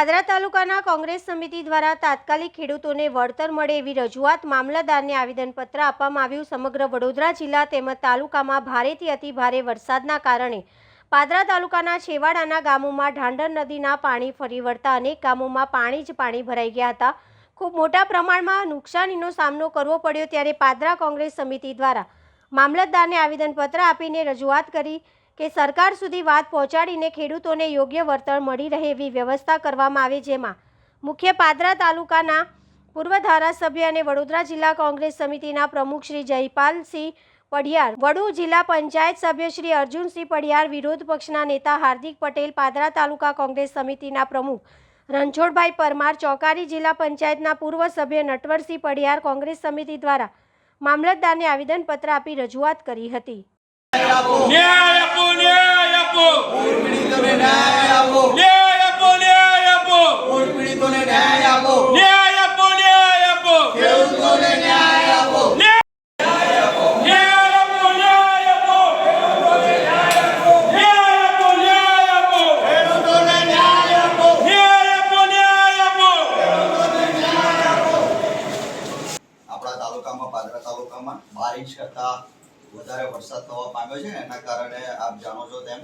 પાદરા તાલુકાના કોંગ્રેસ સમિતિ દ્વારા તાત્કાલિક ખેડૂતોને વળતર મળે એવી રજૂઆત મામલતદારને આવેદનપત્ર આપવામાં આવ્યું. સમગ્ર વડોદરા જિલ્લા તેમજ તાલુકામાં ભારેથી અતિ ભારે વરસાદના કારણે પાદરા તાલુકાના છેવાડાના ગામોમાં ઢાંડર નદીના પાણી ફરી વળતા અનેક ગામોમાં પાણી જ પાણી ભરાઈ ગયા હતા. ખૂબ મોટા પ્રમાણમાં નુકસાનીનો સામનો કરવો પડ્યો ત્યારે પાદરા કોંગ્રેસ સમિતિ દ્વારા મામલતદારને આવેદનપત્ર આપીને રજૂઆત કરી કે સરકાર સુધી વાત પહોંચાડીને ખેડૂતોને યોગ્ય વળતર મળી રહે એવી વ્યવસ્થા કરવામાં આવે જેમાં મુખ્ય પાદરા તાલુકાના પૂર્વ ધારાસભ્ય અને વડોદરા જિલ્લા કોંગ્રેસ સમિતિના પ્રમુખ શ્રી જયપાલસિંહ પડિયાર વડુ જિલ્લા પંચાયત સભ્ય શ્રી અર્જુનસિંહ પડિયાર વિરોધ પક્ષના નેતા હાર્દિક પટેલ, પાદરા તાલુકા કોંગ્રેસ સમિતિના પ્રમુખ રણછોડભાઈ પરમાર, ચોકારી જિલ્લા પંચાયતના પૂર્વ સભ્ય નટવરસિંહ પડિયાર કોંગ્રેસ સમિતિ દ્વારા મામલતદારને આવેદનપત્ર આપી રજૂઆત કરી હતી. ન્યાય આપો ન્યાય આપો પૂર પીડિતોને ન્યાય આપો ન્યાય આપો ન્યાય આપો પૂર પીડિતોને ન્યાય આપો ન્યાય આપો ન્યાય આપો ખેડૂતોને ન્યાય આપો ન્યાય આપો ન્યાય આપો ન્યાય આપો ન્યાય આપો ખેડૂતોને ન્યાય આપો ન્યાય આપો ન્યાય આપો આપણા તાલુકામાં પાદરા તાલુકામાં બાર ઇંચ કરતાં વધારે વરસાદ થવા પામ્યો છે એના કારણે આપ જાણો છો તેમ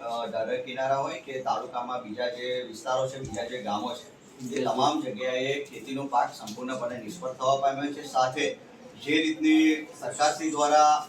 અ, ઢાઢર કિનારા હોય કે તાલુકામાં બીજા જે વિસ્તારો છે, બીજા જે ગામો છે, એ તમામ જગ્યાએ ખેતીનો પાક સંપૂર્ણપણે નિષ્ફળ થવા પામ્યો છે. સાથે જે રીતની સરકારશ્રી દ્વારા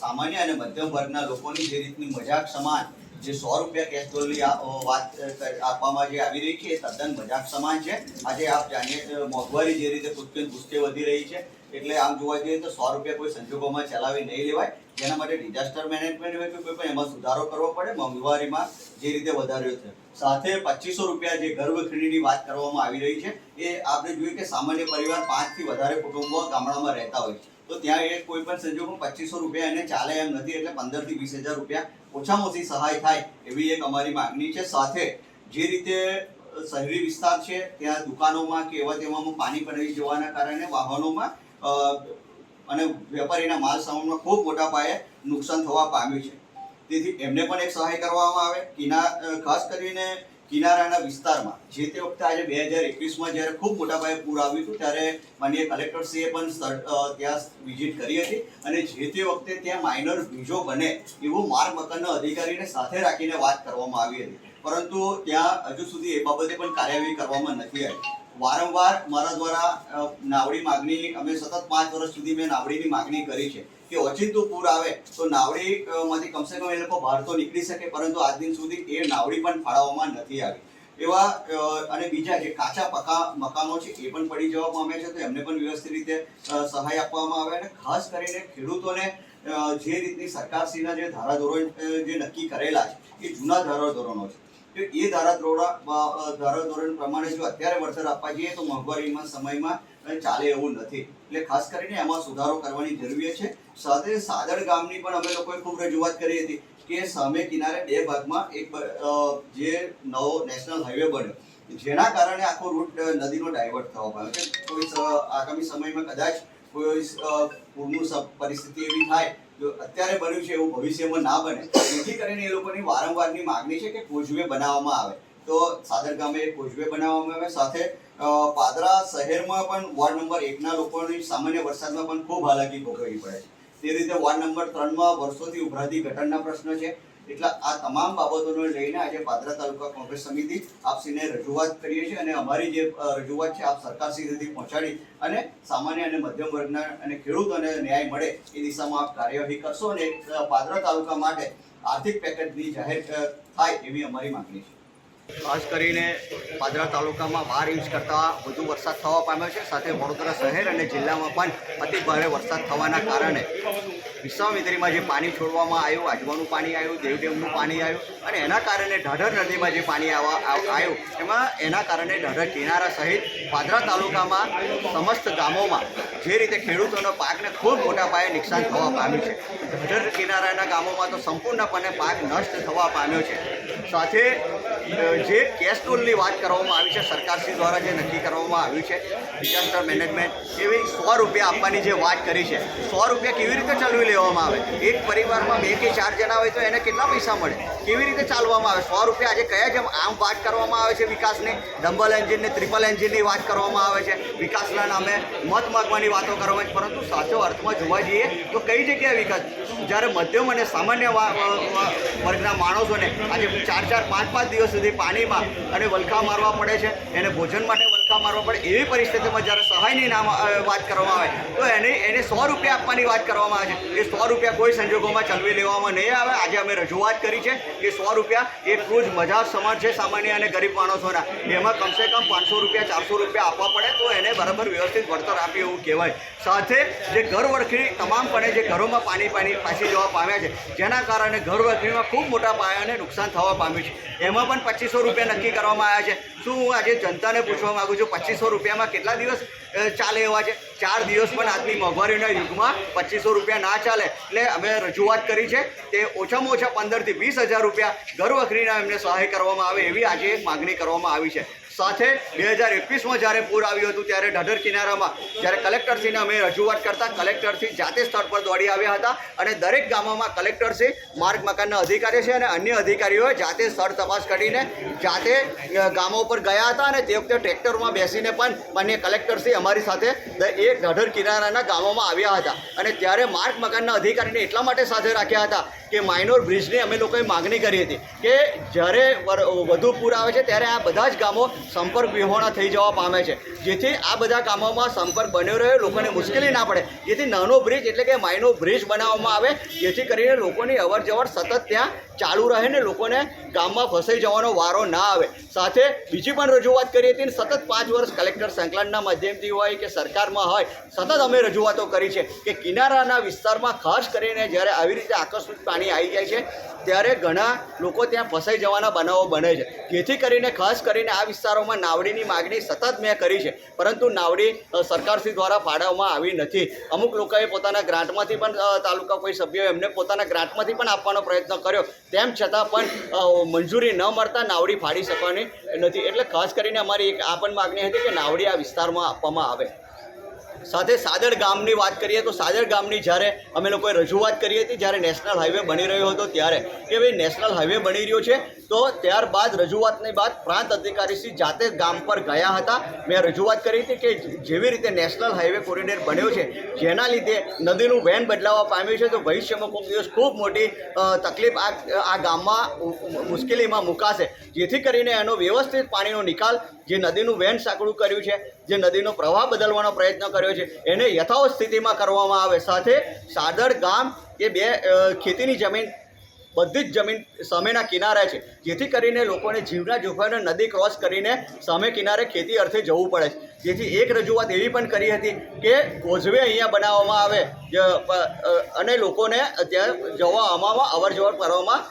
સામાન્ય અને મધ્યમ વર્ગના લોકોની જે રીતની મજાક સમાન જે સો રૂપિયા કેશ ડોલની વાત આપવામાં જે આવી રહી છે, એ તદ્દન મજાક સમાન છે. આજે આપ જાણીએ મોંઘવારી જે રીતે કુદકે વધી રહી છે, એટલે આમ જોવા જઈએ તો સો રૂપિયા કોઈ સંજોગોમાં ચલાવી નહીં લેવાય. જેના માટે ડિઝાસ્ટર મેનેજમેન્ટ હોય કે એમાં સુધારો કરવો પડે મોંઘવારીમાં જે રીતે વધાર્યો છે. સાથે પચીસો રૂપિયા જે ગર્ભખરીની વાત કરવામાં આવી રહી છે, એ આપણે જોઈએ કે સામાન્ય પરિવાર પાંચથી વધારે કુટુંબો ગામડામાં રહેતા હોય છે. તો ત્યાં એ કોઈ પણ સંજોગમાં પચીસો રૂપિયા એને ચાલે એમ નથી, એટલે પંદરથી વીસ હજાર રૂપિયા ઓછામાં ઓછી સહાય થાય એવી એક અમારી માંગણી છે. સાથે જે રીતે શહેરી વિસ્તાર છે, ત્યાં દુકાનોમાં કે એવા તેવામાં પાણી ભરાઈ જવાના કારણે વાહનોમાં અને વેપારીના માલ સામાનમાં ખૂબ મોટા પાયે નુકસાન થવા પામ્યું છે. તેથી એમને પણ એક સહાય કરવામાં આવે. કિના ખાસ કરીને કિનારાના વિસ્તારમાં, જે તે વખતે આજે બે હજાર એકવીસમાં જ્યારે ખૂબ મોટા પાયે પૂર આવ્યું હતું, ત્યારે માનીય કલેક્ટરશ્રીએ પણ ત્યાં વિઝિટ કરી હતી અને જે તે વખતે ત્યાં માઇનર બીજો બને એવું માર્ગ મકાનના અધિકારીને સાથે રાખીને વાત કરવામાં આવી હતી. પરંતુ ત્યાં હજુ સુધી એ બાબતે પણ કાર્યવાહી કરવામાં નથી આવી. વારંવાર મારા દ્વારા નાવડી માગણી, અમે સતત પાંચ વર્ષ સુધી મેં નાવડીની માગણી કરી છે કે ઓચિંતું પૂર આવે તો નાવડી માંથી કમસે કમ એ લોકો બહાર તો નીકળી શકે, પરંતુ આજ દિન સુધી એ નાવડી પણ ફાળવવામાં નથી આવી. એવા અને બીજા જે કાચા પકા મકાનો છે એ પણ પડી જવા આવ્યા છે, તો એમને પણ વ્યવસ્થિત રીતે સહાય આપવામાં આવે અને ખાસ કરીને ખેડૂતોને જે રીતની સરકારશ્રીના જે ધારાધોરણ જે નક્કી કરેલા છે એ જૂના ધારાધોરણો છે. તો એ ધારાધોરણ ધારાધોરણ પ્રમાણે જો અત્યારે વળતર આપવા જઈએ તો મોંઘવારીમાં, સમયમાં ચાલે એવું નથી. એટલે ખાસ કરીને એમાં સુધારો કરવાની જરૂરિયાત છે. સાથે સાદડ ગામની પણ અમે લોકોએ ખૂબ રજૂઆત કરી હતી કે સામે કિનારે બે ભાગમાં એક જે નવો નેશનલ હાઈવે બન્યો, જેના કારણે આખો રૂટ નદીનો ડાયવર્ટ થવા પામ્યો. છે કોઈ આગામી સમયમાં કદાચ કોઈ પૂરનું પરિસ્થિતિ એવી થાય જો અત્યારે બન્યું છે એવું ભવિષ્યમાં ના બને જેથી કરીને એ લોકોની વારંવારની માગણી છે કે કોઝવે બનાવવામાં આવે. તો સાદર ગામે કોઝવે બનાવવામાં આવે. સાથે પાદરા શહેરમાં પણ વોર્ડ નંબર એકના લોકોની સામાન્ય વરસાદમાં પણ ખૂબ હાલાકી ભોગવવી પડે છે. તે રીતે વોર્ડ નંબર ત્રણમાં વર્ષોથી ઉભરાતી ગટરના પ્રશ્ન છે. એટલે આ તમામ બાબતોને લઈને આજે પાદરા તાલુકા કોંગ્રેસ સમિતિ આપશ્રીને રજૂઆત કરીએ છીએ અને અમારી જે રજૂઆત છે આપ સરકાર સુધી પહોંચાડી અને સામાન્ય અને મધ્યમ વર્ગના અને ખેડૂતોને ન્યાય મળે એ દિશામાં આપ કાર્યવાહી કરશો અને પાદરા તાલુકા માટે આર્થિક પેકેજની જાહેર થાય એવી અમારી માંગણી છે. ખાસ કરીને પાદરા તાલુકામાં બાર ઇંચ કરતાં વધુ વરસાદ થવા પામ્યો છે. સાથે વડોદરા શહેર અને જિલ્લામાં પણ અતિ ભારે વરસાદ થવાના કારણે વિશ્વામિત્રીમાં જે પાણી છોડવામાં આવ્યું, આજવાનું પાણી આવ્યું, દેવડેમનું પાણી આવ્યું અને એના કારણે ઢાઢર નદીમાં જે પાણી આવવા આવ્યું, એમાં એના કારણે ઢાઢર કિનારા સહિત પાદરા તાલુકામાં સમસ્ત ગામોમાં જે રીતે ખેડૂતોનો પાકને ખૂબ મોટા પાયે નુકસાન થવા પામ્યું છે. ઢાઢર કિનારાના ગામોમાં તો સંપૂર્ણપણે પાક નષ્ટ થવા પામ્યો છે. સાથે જે કેશ ટોલની વાત કરવામાં આવી છે, સરકારશ્રી દ્વારા જે નક્કી કરવામાં આવ્યું છે ડિઝાસ્ટર મેનેજમેન્ટ એવી સો રૂપિયા આપવાની જે વાત કરી છે, સો રૂપિયા કેવી રીતે ચલવી લેવામાં આવે? એક પરિવારમાં બે કે ચાર જણા હોય તો એને કેટલા પૈસા મળે? કેવી રીતે ચાલવામાં આવે? સો રૂપિયા આજે કયા જેમ આમ વાત કરવામાં આવે છે વિકાસની? ડબલ એન્જિનની ત્રિપલ એન્જિનની વાત કરવામાં આવે છે. વિકાસના નામે મત માગવાની વાતો કરવામાં પરંતુ સાચો અર્થમાં જોવા જઈએ તો કઈ જગ્યાએ વિકાસ? જ્યારે મધ્યમ અને સામાન્ય વર્ગના માણસોને આજે ચાર ચાર પાંચ પાંચ દિવસ સુધી પાણીમાં અને વલખા મારવા પડે છે. એને ભોજન માટે વલખા મારવા પડે. એવી પરિસ્થિતિમાં જ્યારે સહાયની નામ વાત કરવામાં આવે, તો એને એને સો રૂપિયા આપવાની વાત કરવામાં આવે છે. એ સો રૂપિયા કોઈ સંજોગોમાં ચલવી લેવામાં નહીં આવે. આજે અમે રજૂઆત કરી છે કે સો રૂપિયા એટલું જ મજા સમાન છે સામાન્ય અને ગરીબ માણસોના. એમાં કમસે કમ પાંચસો રૂપિયા, ચારસો રૂપિયા આપવા પડે તો એને બરાબર વ્યવસ્થિત વળતર આપે એવું કહેવાય. સાથે જે ઘર વરખી તમામપણે જે ઘરોમાં પાણી પાણી પાછી જવા પામ્યા છે, જેના કારણે ઘર વરખીમાં ખૂબ મોટા પાયાને નુકસાન થવા પામ્યું છે. એમાં પણ પચીસો રૂપિયા નક્કી કરવામાં આવ્યા છે. શું હું આજે જનતાને પૂછવા માગું છું, પચીસો રૂપિયામાં કેટલા દિવસ ચાલે એવા છે? ચાર દિવસ પણ આજની મોંઘવારીના યુગમાં પચીસો રૂપિયા ના ચાલે. એટલે અમે રજૂઆત કરી છે તે ઓછામાં ઓછા પંદરથી વીસ હજાર રૂપિયા ઘર વખરીના એમને સહાય કરવામાં આવે એવી આજે એક માગણી કરવામાં આવી છે. સાથે બે હજાર એકવીસમાં જ્યારે પૂર આવ્યું હતું, ત્યારે ઢઢર કિનારામાં જ્યારે કલેક્ટરશ્રીને અમે રજૂઆત કરતા, કલેક્ટરશ્રી જાતે સ્થળ પર દોડી આવ્યા હતા અને દરેક ગામોમાં કલેક્ટરશ્રી માર્ગ મકાનના અધિકારી છે અને અન્ય અધિકારીઓએ જાતે સ્થળ તપાસ કરીને જાતે ગામો પર ગયા હતા અને તે વખતે ટ્રેક્ટરમાં બેસીને પણ માન્ય કલેક્ટરશ્રી અમારી સાથે એ ઢઢર કિનારાના ગામોમાં આવ્યા હતા અને ત્યારે માર્ગ મકાનના અધિકારીને એટલા માટે સાથે રાખ્યા હતા કે માઇનોર બ્રિજની અમે લોકોએ માગણી કરી હતી કે જ્યારે વધુ પૂર આવે છે ત્યારે આ બધા જ ગામો સંપર્ક વિહોણા થઈ જવા પામે છે. જેથી આ બધા ગામોમાં સંપર્ક બન્યો રહે લોકોને મુશ્કેલી ના પડે. જેથી નાનો બ્રિજ એટલે કે માઇનો બ્રિજ બનાવવામાં આવે, જેથી કરીને લોકોની અવર જવર સતત ત્યાં ચાલુ રહે ને લોકોને ગામમાં ફસાઈ જવાનો વારો ના આવે. સાથે બીજી પણ રજૂઆત કરી હતી સતત પાંચ વર્ષ કલેક્ટર સંકલનના માધ્યમથી હોય કે સરકારમાં હોય, સતત અમે રજૂઆતો કરી છે કે કિનારાના વિસ્તારમાં ખાસ કરીને જ્યારે આવી રીતે આકસ્મિક પાણી આવી જાય છે. ત્યારે ઘણા લોકો ત્યાં ફસાઈ જવાના બનાવો બને છે. જેથી કરીને ખાસ કરીને આ વિસ્તારોમાં નાવડીની માગણી સતત મેં કરી છે. પરંતુ નાવડી સરકારશ્રી દ્વારા ફાળવવામાં આવી નથી. અમુક લોકોએ પોતાના ગ્રાન્ટમાંથી પણ તાલુકા કોઈ સભ્યોએ એમને પોતાના ગ્રાન્ટમાંથી પણ આપવાનો પ્રયત્ન કર્યો. તેમ છતાં પણ મંજૂરી ન મળતા નાવડી ફાડી શકવાની નથી. એટલે ખાસ કરીને અમારી એક આ પણ માગણી હતી કે નાવડી આ વિસ્તારમાં આપવામાં આવે. સાથે સાદર ગામની વાત કરીએ તો સાદર ગામની જ્યારે અમે લોકોએ રજૂઆત કરી હતી, જ્યારે નેશનલ હાઈવે બની રહ્યો હતો ત્યારે કે ભાઈ નેશનલ હાઈવે બની રહ્યો છે, તો ત્યારબાદ રજૂઆતની બાદ પ્રાંત અધિકારીશ્રી જાતે ગામ પર ગયા હતા. મેં રજૂઆત કરી હતી કે જેવી રીતે નેશનલ હાઈવે કોરિડોર બન્યો છે, જેના લીધે નદીનું વેન બદલાવા પામ્યું છે, તો ભવિષ્યમાં કોઈક દિવસ ખૂબ મોટી તકલીફ આ આ ગામમાં મુશ્કેલીમાં મુકાશે. જેથી કરીને એનો વ્યવસ્થિત પાણીનો નિકાલ, જે નદીનું વેન સાંકડું કર્યું છે જે નદીનો પ્રવાહ બદલવાનો પ્રયત્ન કર્યો છે, એને યથાવત સ્થિતિમાં કરવામાં આવે. સાથે સાદર ગામ એ બે ખેતીની જમીન, બધી જ જમીન સામેના કિનારે છે, જેથી કરીને લોકોને જીવના જોખમને નદી ક્રોસ કરીને સામે કિનારે ખેતી અર્થે જવું પડે છે. જેથી એક રજૂઆત એવી પણ કરી હતી કે કોઝવે અહીંયા બનાવવામાં આવે. અને લોકોને ત્યાં જવા આવવામાં અવર જવર કરવામાં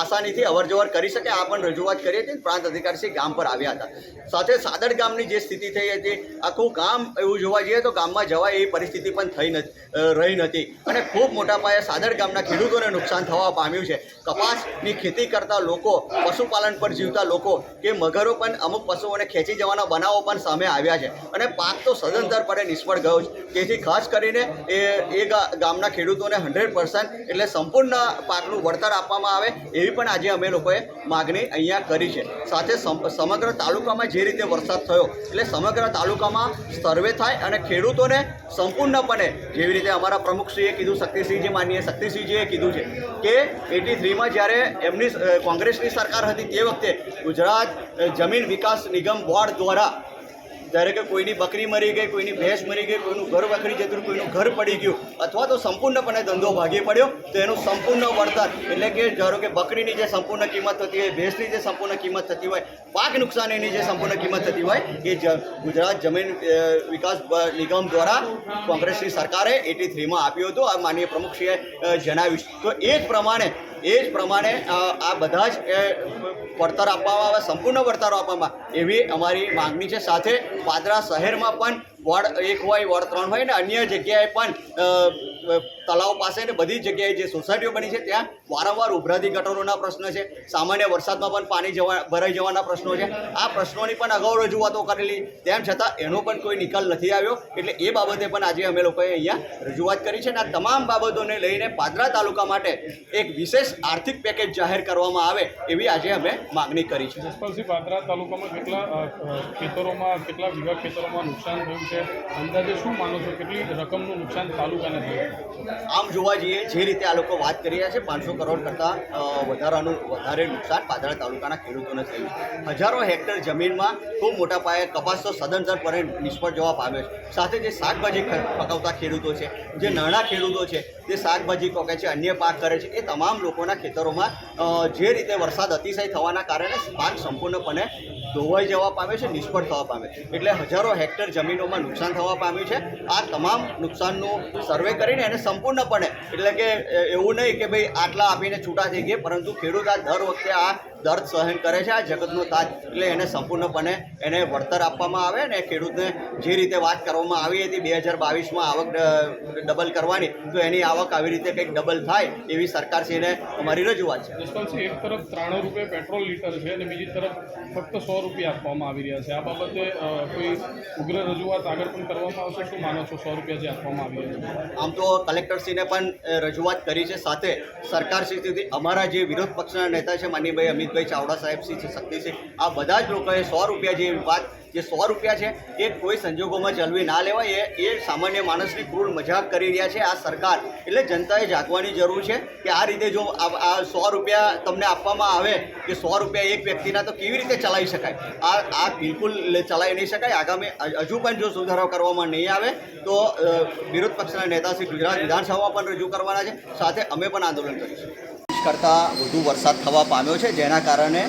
આસાનીથી અવર જવર કરી શકે, આ પણ રજૂઆત કરી હતી. પ્રાંત અધિકારીશ્રી ગામ પર આવ્યા હતા. સાથે સાદર ગામની જે સ્થિતિ થઈ હતી, આખું ગામ એવું જોવા જઈએ તો ગામમાં જવાય એવી પરિસ્થિતિ પણ થઈ નથી રહી નથી. અને ખૂબ મોટા પાયે સાદર ગામના ખેડૂતોને નુકસાન થવા પામ્યું છે. કપાસની ખેતી કરતા લોકો, પશુપાલન પર જીવતા લોકો કે મગરો પણ અમુક પશુઓને ખેંચી જવાના બનાવો પણ સામે આવ્યા છે. અને પાક તો સદંતરપણે નિષ્ફળ ગયો છે. તેથી ખાસ કરીને એ એ ગામના ખેડૂતોને હંડ્રેડ પર્સન્ટ એટલે સંપૂર્ણ પાકનું વળતર આપવામાં આવે એવી પણ આજે અમે લોકોએ માગણી અહીંયા કરી છે. સાથે સમ- સમગ્ર તાલુકામાં જે રીતે વરસાદ થયો, એટલે સમગ્ર તાલુકામાં સર્વે થાય અને ખેડૂતોને સંપૂર્ણપણે જેવી રીતે અમારા પ્રમુખશ્રીએ કીધું, શક્તિસિંહજી માનીએ શક્તિસિંહજીએ કીધું છે કે એટી થ્રીમાં જ્યારે એમની કોંગ્રેસની સરકાર હતી તે વખતે ગુજરાત જમીન વિકાસ નિગમ બોર્ડ દ્વારા જ્યારે કે કોઈની બકરી મરી ગઈ, કોઈની ભેંસ મરી ગઈ, કોઈનું ઘર વખરી જતું કોઈનું ઘર પડી ગયું, અથવા તો સંપૂર્ણપણે ધંધો ભાગી પડ્યો, તો એનું સંપૂર્ણ વળતર, એટલે કે ધારો કે બકરીની જે સંપૂર્ણ કિંમત થતી હોય, ભેંસની જે સંપૂર્ણ કિંમત થતી હોય, પાક નુકસાનીની જે સંપૂર્ણ કિંમત થતી હોય, એ ગુજરાત જમીન વિકાસ નિગમ દ્વારા કોંગ્રેસની સરકારે એટી થ્રીમાં આપ્યું હતું. આ માનીય પ્રમુખશ્રીએ જણાવ્યું તો એ જ પ્રમાણે એ જ પ્રમાણે આ બધા જ વળતર આપવામાં આવે, સંપૂર્ણ વળતર આપવામાં એવી અમારી માગણી છે. સાથે પાદરા શહેરમાં પણ વોર્ડ એક હોય, વોર્ડ ત્રણ હોય ને અન્ય જગ્યાએ પણ તળાવ પાસે ને બધી જગ્યાએ જે સોસાયટીઓ બની છે, ત્યાં વારંવાર ઉભરાતી ગટરોના પ્રશ્ન છે. સામાન્ય વરસાદમાં પણ પાણી જવા, ભરાઈ જવાના પ્રશ્નો છે. આ પ્રશ્નોની પણ અગાઉ રજૂઆતો કરેલી. તેમ છતાં એનો પણ કોઈ નિકાલ નથી આવ્યો. એટલે એ બાબતે પણ આજે અમે લોકોએ અહીંયા રજૂઆત કરી છે. અને આ તમામ બાબતોને લઈને પાદરા તાલુકા માટે એક વિશેષ આર્થિક પેકેજ જાહેર કરવામાં આવે એવી આજે અમે માગણી કરી છે. પાદરા તાલુકામાં કેટલા ખેતરોમાં, કેટલા વીઘા ખેતરોમાં નુકસાન થયું છે. અંદાજે શું માનો છો? કેટલી રકમનું નુકસાન તાલુકાને થયું? આમ જોવા જઈએ, જે રીતે આ લોકો વાત કરી રહ્યા છે, પાંચસો કરોડ કરતાં વધારાનું, વધારે નુકસાન પાદરા તાલુકાના ખેડૂતોને થયું હજારો હેક્ટર જમીનમાં ખૂબ મોટા પાયે કપાસ તો સદંતરપણે નિષ્ફળ જવા પામ્યો છે. સાથે જે શાકભાજી પકવતા ખેડૂતો છે, જે નાના ખેડૂતો છે જે શાકભાજી પકે છે, અન્ય પાક કરે છે, એ તમામ લોકોના ખેતરોમાં જે રીતે વરસાદ અતિશય થવાના કારણે પાક સંપૂર્ણપણે ધોવાઈ જવા પામે છે, નિષ્ફળ થવા પામે છે. એટલે હજારો હેક્ટર જમીનોમાં નુકસાન થવા પામ્યું છે. આ તમામ નુકસાનનું સર્વે કરીને એને સંપૂર્ણપણે, એટલે કે એવું નહીં કે ભાઈ આટલા આપીને છૂટા થઈ ગયા, પરંતુ ખેડૂત આ દર વખતે આ દર્દ સહન કરે છે આ જગતનો તાજ એટલે એને સંપૂર્ણપણે એને વળતર આપવામાં આવે ને ખેડૂતને જે રીતે વાત કરવામાં આવી હતી બે હજાર બાવીસમાં આવક ડબલ કરવાની તો એની આવક આવી રીતે કંઈક ડબલ થાય એવી સરકારશ્રીને અમારી રજૂઆત છે. એક તરફ ત્રાણું રૂપિયા પેટ્રોલ લીટર છે અને બીજી તરફ ફક્ત સો રૂપિયા આપવામાં આવી રહ્યા છે. આ બાબતે કોઈ ઉગ્ર રજૂઆત આગળ પણ કરવામાં આવશે શું માનો છો સો રૂપિયા જે આપવામાં આવી રહ્યા છે? આમ તો કલેક્ટરશ્રીને પણ રજૂઆત કરી છે સાથે. સરકારશ્રીથી અમારા જે વિરોધ પક્ષના નેતા છે માનીભાઈ અમિતભાઈ ચાવડા સાહેબ શ્રી છે. શક્તિસિંહ આ બધા જ લોકોએ સો રૂપિયા જે વાત, જે સો રૂપિયા છે, એ કોઈ સંજોગોમાં ચલવી ના લેવાય, એ એ સામાન્ય માણસની ક્રૂર મજાક કરી રહ્યા છે આ સરકાર. એટલે જનતાએ જાગવાની જરૂર છે કે આ રીતે જો આ સો રૂપિયા તમને આપવામાં આવે, કે સો રૂપિયા એક વ્યક્તિના, તો કેવી રીતે ચલાવી શકાય? આ આ બિલકુલ ચલાવી નહીં શકાય. આગામી હજુ પણ જો સુધારો કરવામાં નહીં આવે, તો વિરોધ પક્ષના નેતા શ્રી ગુજરાત વિધાનસભામાં પણ રજૂ કરવાના છે. સાથે અમે પણ આંદોલન કરીશું. કરતાં વધુ વરસાદ થવા પામ્યો છે જેના કારણે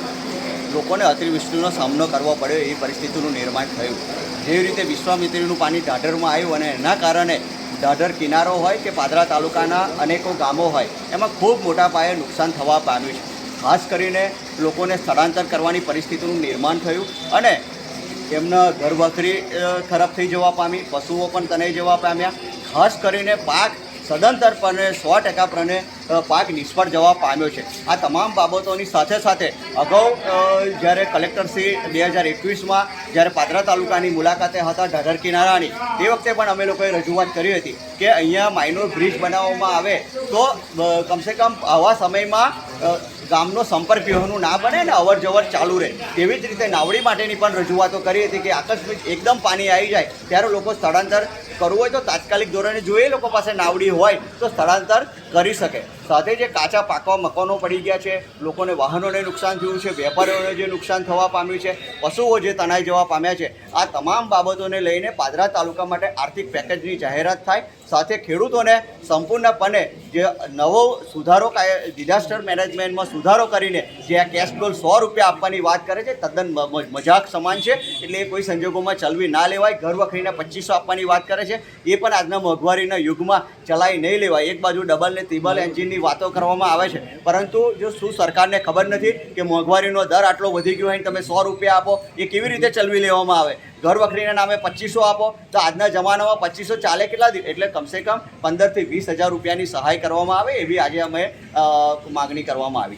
લોકોને અતિવૃષ્ટિનો સામનો કરવો પડ્યો એ પરિસ્થિતિનું નિર્માણ થયું. જેવી રીતે વિશ્વામિત્રીનું પાણી ઢાઢરમાં આવ્યું અને એના કારણે ઢાઢર કિનારો હોય કે પાદરા તાલુકાના અનેકો ગામો હોય એમાં ખૂબ મોટા પાયે નુકસાન થવા પામ્યું છે. ખાસ કરીને લોકોને સ્થળાંતર કરવાની પરિસ્થિતિનું નિર્માણ થયું અને એમના ઘર વખરી અ, ખરાબ થઈ જવા પામી પશુઓ પણ તનાઈ જવા પામ્યા. ખાસ કરીને પાક સદંતરપણે સો ટકાપણે પાક નિષ્ફળ જવા પામ્યો છે. આ તમામ બાબતોની સાથે સાથે અગાઉ જ્યારે કલેક્ટરશ્રી બે હજાર એકવીસમાં જ્યારે પાદરા તાલુકાની મુલાકાતે હતા ઢાઢર કિનારાની, તે વખતે પણ અમે લોકોએ રજૂઆત કરી હતી કે અહીંયા માઇનોર બ્રિજ બનાવવામાં આવે તો કમસે કમ આવા સમયમાં ગામનો સંપર્ક વ્યવહારનું ના બને ને અવર જવર ચાલુ રહે. તેવી જ રીતે નાવડી માટેની પણ રજૂઆતો કરી હતી કે આકસ્મિક એકદમ પાણી આવી જાય ત્યારે લોકો સ્થળાંતર કરવું હોય તો તાત્કાલિક ધોરણે જો એ લોકો પાસે નાવડી હોય તો સ્થળાંતર કરી શકે. સાથે જે કાચા પાકવા મકાનો પડી ગયા છે લોકોને વાહનોને નુકસાન થયું છે વેપારીઓને જે નુકસાન થવા પામ્યું છે પશુઓ જે તણાઈ જવા પામ્યા છે આ તમામ બાબતોને લઈને પાદરા તાલુકા માટે આર્થિક પેકેજની જાહેરાત થાય. સાથે ખેડૂતોને સંપૂર્ણપણે જે નવો સુધારો ડિઝાસ્ટર મેનેજમેન્ટમાં સુધારો કરીને જે આ કેશ ડોલ સો રૂપિયા આપવાની વાત કરે છે તદ્દન મજાક સમાન છે. એટલે એ કોઈ સંજોગોમાં ચલવી ના લેવાય. ઘર વખરીને પચીસો આપવાની વાત કરે છે. એ પણ આજના મોંઘવારીના યુગમાં ચલાવી નહીં લેવાય. એક બાજુ ડબલ ને ત્રિબલ એન્જિનની વાતો કરવામાં આવે છે. પરંતુ જો શું સરકારને ખબર નથી કે મોંઘવારીનો દર આટલો વધી ગયો હોય તમે સો રૂપિયા આપો, એ કેવી રીતે ચલવી લેવામાં આવે? ઘર વખરીના નામે પચીસો આપો, તો આજના જમાનામાં પચીસો ચાલે કેટલા એટલે કમસે કમ પંદરથી વીસ હજાર રૂપિયાની સહાય કરવામાં આવે એવી આજે અમે માગણી કરવામાં આવી છે.